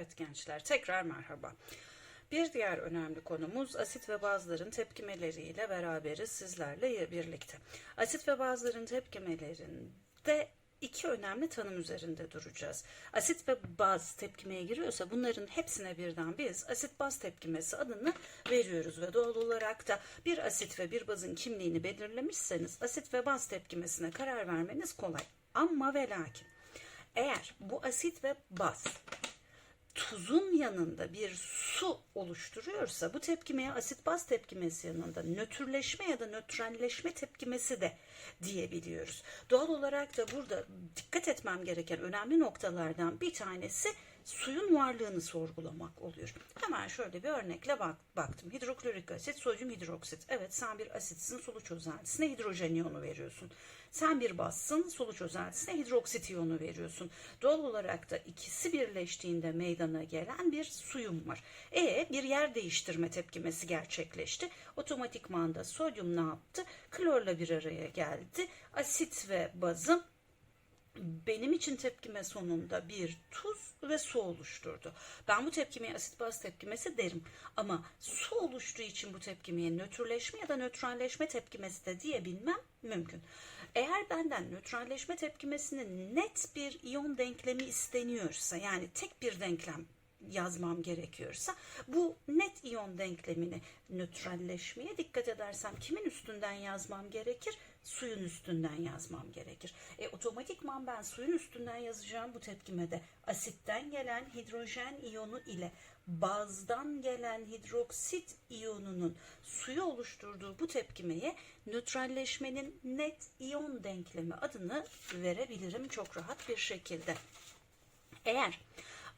Evet gençler tekrar merhaba. Bir diğer önemli konumuz asit ve bazların tepkimeleriyle beraberiz sizlerle birlikte. Asit ve bazların tepkimelerinde iki önemli tanım üzerinde duracağız. Asit ve baz tepkimeye giriyorsa bunların hepsine birden biz asit baz tepkimesi adını veriyoruz ve doğal olarak da bir asit ve bir bazın kimliğini belirlemişseniz asit ve baz tepkimesine karar vermeniz kolay. Ama ve lakin eğer bu asit ve baz tuzun yanında bir su oluşturuyorsa bu tepkimeye asit baz tepkimesi yanında nötrleşme ya da nötralleşme tepkimesi de diyebiliyoruz. Doğal olarak da burada dikkat etmem gereken önemli noktalardan bir tanesi suyun varlığını sorgulamak oluyor. Hemen şöyle bir örnekle bak, baktım. Hidroklorik asit, sodyum hidroksit. Evet sen bir asitsin, sulu çözeltisine hidrojen iyonu veriyorsun. Sen bir bazsın, sulu çözeltisine hidroksit iyonu veriyorsun. Doğal olarak da ikisi birleştiğinde meydana gelen bir suyum var. E bir yer değiştirme tepkimesi gerçekleşti. Otomatikman da sodyum ne yaptı? Klorla bir araya geldi. Asit ve bazın benim için tepkime sonunda bir tuz ve su oluşturdu. Ben bu tepkimeye asit baz tepkimesi derim. Ama su oluştuğu için bu tepkimeye nötrleşme ya da nötralleşme tepkimesi de diyebilmem mümkün. Eğer benden nötralleşme tepkimesinin net bir iyon denklemi isteniyorsa yani tek bir denklem yazmam gerekiyorsa bu net iyon denklemini nötralleşmeye dikkat edersem kimin üstünden yazmam gerekir? Suyun üstünden yazmam gerekir. E, otomatikman ben suyun üstünden yazacağım bu tepkimede asitten gelen hidrojen iyonu ile bazdan gelen hidroksit iyonunun suyu oluşturduğu bu tepkimeye nötralleşmenin net iyon denklemi adını verebilirim çok rahat bir şekilde. Eğer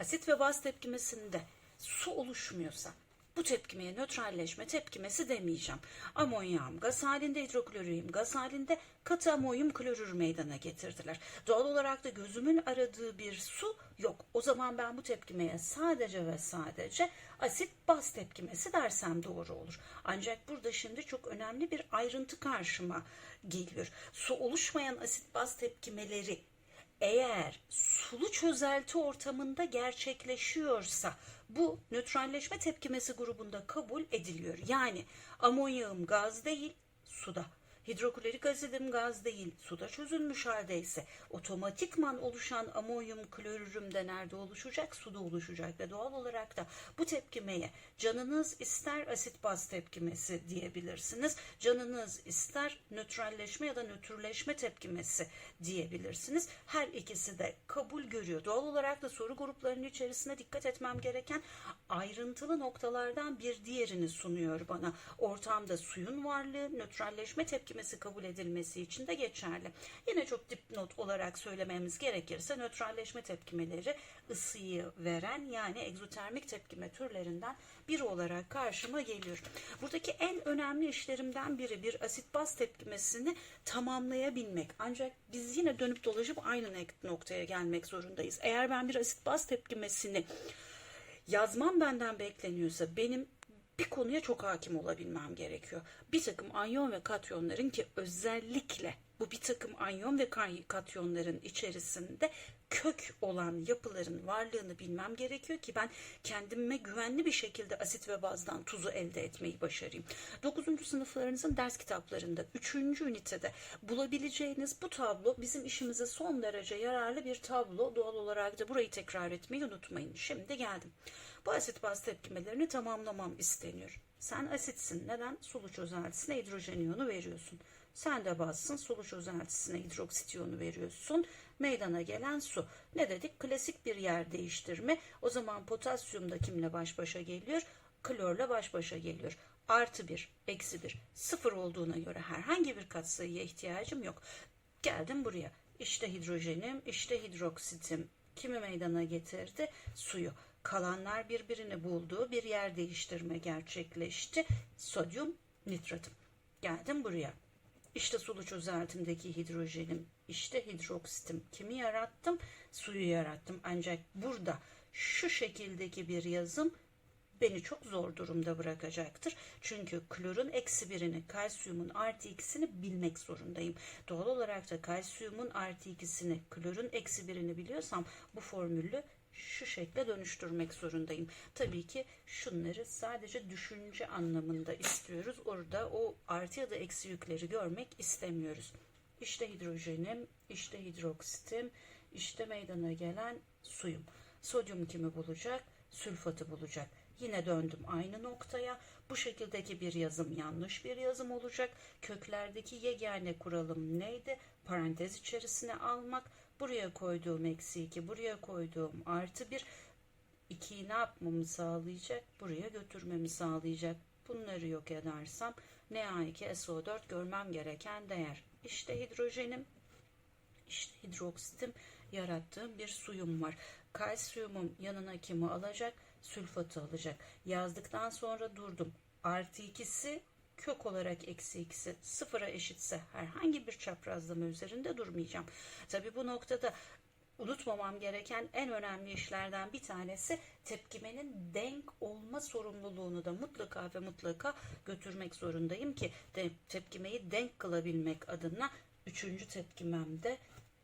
asit ve baz tepkimesinde su oluşmuyorsa bu tepkimeye nötralleşme tepkimesi demeyeceğim. Amonyam gaz halinde, hidrokloriyum gaz halinde katı amonyum klorür meydana getirdiler. Doğal olarak da gözümün aradığı bir su yok. O zaman ben bu tepkimeye sadece ve sadece asit baz tepkimesi dersem doğru olur. Ancak burada şimdi çok önemli bir ayrıntı karşıma geliyor. Su oluşmayan asit baz tepkimeleri eğer sulu çözelti ortamında gerçekleşiyorsa bu nötralleşme tepkimesi grubunda kabul ediliyor. Yani amonyağım gaz değil suda. Hidroklorik asidim gaz değil, suda çözülmüş haldeyse otomatikman oluşan amonyum klorürüm de nerede oluşacak? Suda oluşacak ve doğal olarak da bu tepkimeye canınız ister asit baz tepkimesi diyebilirsiniz. Canınız ister nötralleşme ya da nötrleşme tepkimesi diyebilirsiniz. Her ikisi de kabul görüyor. Doğal olarak da soru gruplarının içerisine dikkat etmem gereken ayrıntılı noktalardan bir diğerini sunuyor bana. Ortamda suyun varlığı nötralleşme tepkimesi kabul edilmesi için de geçerli. Yine çok dipnot olarak söylememiz gerekirse nötralleşme tepkimeleri ısıyı veren yani egzotermik tepkime türlerinden biri olarak karşıma geliyor. Buradaki en önemli işlerimden biri bir asit baz tepkimesini tamamlayabilmek. Ancak biz yine dönüp dolaşıp aynı noktaya gelmek zorundayız. Eğer ben bir asit baz tepkimesini yazmam benden bekleniyorsa benim bir konuya çok hakim olabilmem gerekiyor. Bir takım anyon ve katyonların ki özellikle bu bir takım anyon ve katyonların içerisinde kök olan yapıların varlığını bilmem gerekiyor ki ben kendime güvenli bir şekilde asit ve bazdan tuzu elde etmeyi başarayım. 9. sınıflarınızın ders kitaplarında 3. ünitede bulabileceğiniz bu tablo bizim işimize son derece yararlı bir tablo. Doğal olarak da burayı tekrar etmeyi unutmayın. Şimdi geldim. Bu asit baz tepkimelerini tamamlamam isteniyor. Sen asitsin. Neden? Sulu çözeltisine hidrojen iyonu veriyorsun. Sen de bazsın. Sulu çözeltisine hidroksit iyonu veriyorsun. Meydana gelen su. Ne dedik? Klasik bir yer değiştirme. O zaman potasyum da kimle baş başa geliyor? Klorla baş başa geliyor. Artı bir, eksi bir. Sıfır olduğuna göre herhangi bir katsayıya ihtiyacım yok. Geldim buraya. İşte hidrojenim, işte hidroksitim. Kimi meydana getirdi? Suyu kalanlar birbirini bulduğu bir yer değiştirme gerçekleşti. Sodyum nitratım. Geldim buraya. İşte sulu çözeltimdeki hidrojenim, işte hidroksitim. Kimi yarattım? Suyu yarattım. Ancak burada şu şekildeki bir yazım beni çok zor durumda bırakacaktır. Çünkü klorun eksi birini, kalsiyumun artı ikisini bilmek zorundayım. Doğal olarak da kalsiyumun artı ikisini, klorun eksi birini biliyorsam bu formülü şu şekle dönüştürmek zorundayım. Tabii ki şunları sadece düşünce anlamında istiyoruz. Orada o artı ya da eksi yükleri görmek istemiyoruz. İşte hidrojenim, işte hidroksitim, işte meydana gelen suyum. Sodyum kimi bulacak? Sülfatı bulacak. Yine döndüm aynı noktaya. Bu şekildeki bir yazım yanlış bir yazım olacak. Köklerdeki yegane kuralım neydi? Parantez içerisine almak. Buraya koyduğum eksi 2, buraya koyduğum artı 1. 2'yi ne yapmamı sağlayacak? Buraya götürmemi sağlayacak. Bunları yok edersem Na2SO4 görmem gereken değer. İşte hidrojenim, işte hidroksitim yarattığım bir suyum var. Kalsiyumum yanına kimi alacak? Sülfatı alacak. Yazdıktan sonra durdum. Artı ikisi kök olarak eksi ikisi sıfıra eşitse herhangi bir çaprazlama üzerinde durmayacağım. Tabi bu noktada unutmamam gereken en önemli işlerden bir tanesi tepkimenin denk olma sorumluluğunu da mutlaka ve mutlaka götürmek zorundayım ki tepkimeyi denk kılabilmek adına üçüncü tepkimemde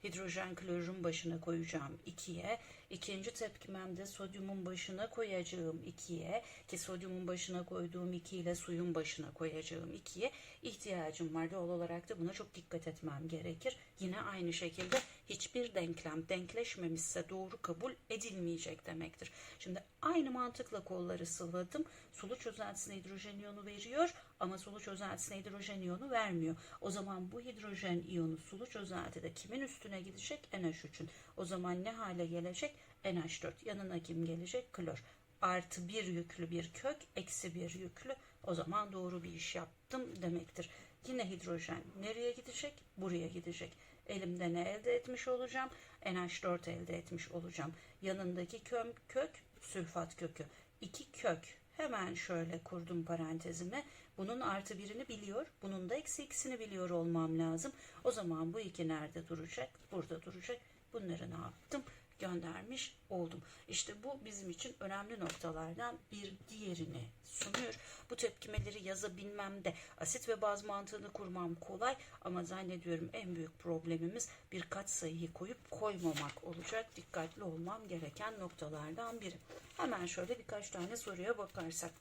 hidrojen klorürün başına koyacağım 2'ye. İkinci tepkimemde sodyumun başına koyacağım 2'ye ki sodyumun başına koyduğum 2 ile suyun başına koyacağım 2'ye ihtiyacım var. Doğal olarak da buna çok dikkat etmem gerekir. Yine aynı şekilde hiçbir denklem denkleşmemişse doğru kabul edilmeyecek demektir. Şimdi aynı mantıkla kolları sıvadım. Sulu çözeltisine hidrojen iyonu veriyor ama sulu çözeltisine hidrojen iyonu vermiyor. O zaman bu hidrojen iyonu sulu çözeltide kimin üstüne gidecek? NH3'ün. O zaman ne hale gelecek? NH4. Yanına kim gelecek? Klor. Artı bir yüklü bir kök, eksi bir yüklü. O zaman doğru bir iş yaptım demektir. Yine hidrojen nereye gidecek? Buraya gidecek. Elimde ne elde etmiş olacağım? NH4 elde etmiş olacağım. Yanındaki kök, kök sülfat kökü. İki kök. Hemen şöyle kurdum parantezimi. Bunun artı birini biliyor. Bunun da eksi ikisini biliyor olmam lazım. O zaman bu iki nerede duracak? Burada duracak. Bunları ne yaptım? Göndermiş oldum. İşte bu bizim için önemli noktalardan bir diğerini sunuyor. Bu tepkimeleri yazabilmem de asit ve baz mantığını kurmam kolay ama zannediyorum en büyük problemimiz birkaç sayıyı koyup koymamak olacak. Dikkatli olmam gereken noktalardan biri. Hemen şöyle birkaç tane soruya bakarsak.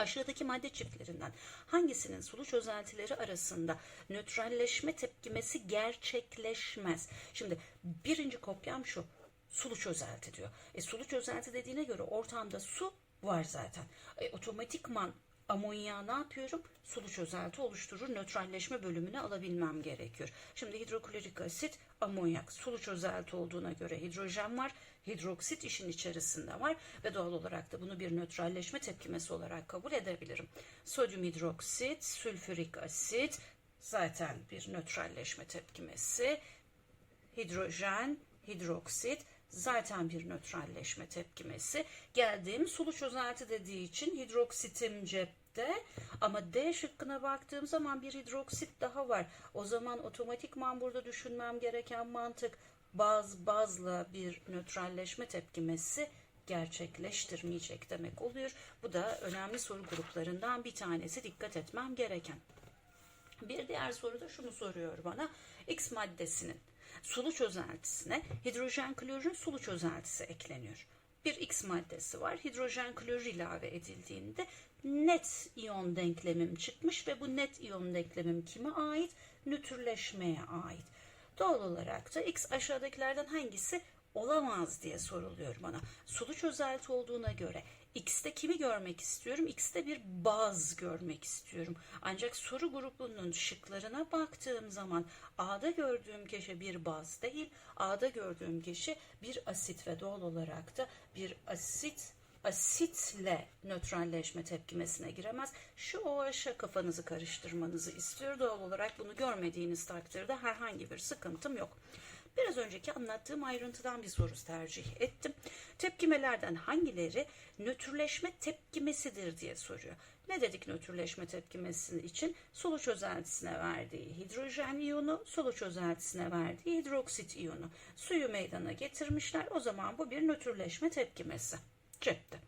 Aşağıdaki madde çiftlerinden hangisinin sulu çözeltileri arasında nötralleşme tepkimesi gerçekleşmez? Şimdi birinci kopyam şu. Sulu çözelti diyor. E, sulu çözelti dediğine göre ortamda su var zaten. E, otomatikman amonyağı ne yapıyorum? Sulu çözelti oluşturur. Nötralleşme bölümünü alabilmem gerekiyor. Şimdi hidroklorik asit, amonyak sulu çözelti olduğuna göre hidrojen var. Hidroksit işin içerisinde var ve doğal olarak da bunu bir nötralleşme tepkimesi olarak kabul edebilirim. Sodyum hidroksit, sülfürik asit zaten bir nötralleşme tepkimesi. Hidrojen, hidroksit zaten bir nötralleşme tepkimesi. Geldiğim sulu çözelti dediği için hidroksitim cepte ama D şıkkına baktığım zaman bir hidroksit daha var. O zaman otomatikman burada düşünmem gereken mantık baz bazla bir nötralleşme tepkimesi gerçekleştirmeyecek demek oluyor. Bu da önemli soru gruplarından bir tanesi dikkat etmem gereken. Bir diğer soru da şunu soruyor bana. X maddesinin sulu çözeltisine hidrojen klorür sulu çözeltisi ekleniyor. Bir X maddesi var. Hidrojen klorür ilave edildiğinde net iyon denklemim çıkmış ve bu net iyon denklemim kime ait? Nötrleşmeye ait. Doğal olarak da X aşağıdakilerden hangisi olamaz diye soruluyor bana. Sulu çözelti olduğuna göre X'te kimi görmek istiyorum? X'te bir baz görmek istiyorum. Ancak soru grubunun şıklarına baktığım zaman A'da gördüğüm kişi bir baz değil, A'da gördüğüm kişi bir asit ve doğal olarak da bir asit asitle nötralleşme tepkimesine giremez. Şu OH'a kafanızı karıştırmanızı istiyor. Doğal olarak bunu görmediğiniz takdirde herhangi bir sıkıntım yok. Biraz önceki anlattığım ayrıntıdan bir soru tercih ettim. Tepkimelerden hangileri nötrleşme tepkimesidir diye soruyor. Ne dedik nötrleşme tepkimesi için? Sulu çözeltisine verdiği hidrojen iyonu, sulu çözeltisine verdiği hidroksit iyonu. Suyu meydana getirmişler. O zaman bu bir nötrleşme tepkimesi. Cepte.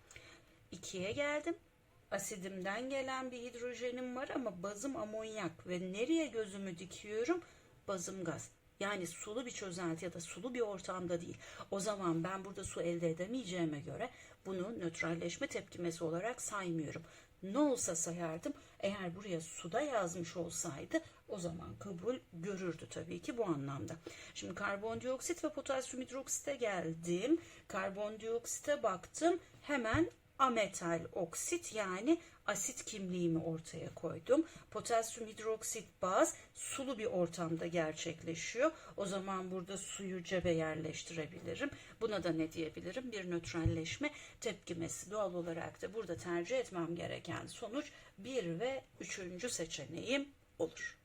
İkiye geldim. Asidimden gelen bir hidrojenim var ama bazım amonyak ve nereye gözümü dikiyorum? Bazım gaz. Yani sulu bir çözelti ya da sulu bir ortamda değil. O zaman ben burada su elde edemeyeceğime göre bunu nötralleşme tepkimesi olarak saymıyorum. Ne olsa sayardım. Eğer buraya suda yazmış olsaydı o zaman kabul görürdü tabii ki bu anlamda. Şimdi karbondioksit ve potasyum hidroksite geldim. Karbondioksite baktım. Hemen ametal oksit yani asit kimliğimi ortaya koydum. Potasyum hidroksit baz sulu bir ortamda gerçekleşiyor. O zaman burada suyu cebe yerleştirebilirim. Buna da ne diyebilirim? Bir nötralleşme tepkimesi. Doğal olarak da burada tercih etmem gereken sonuç 1 ve 3. seçeneğim olur.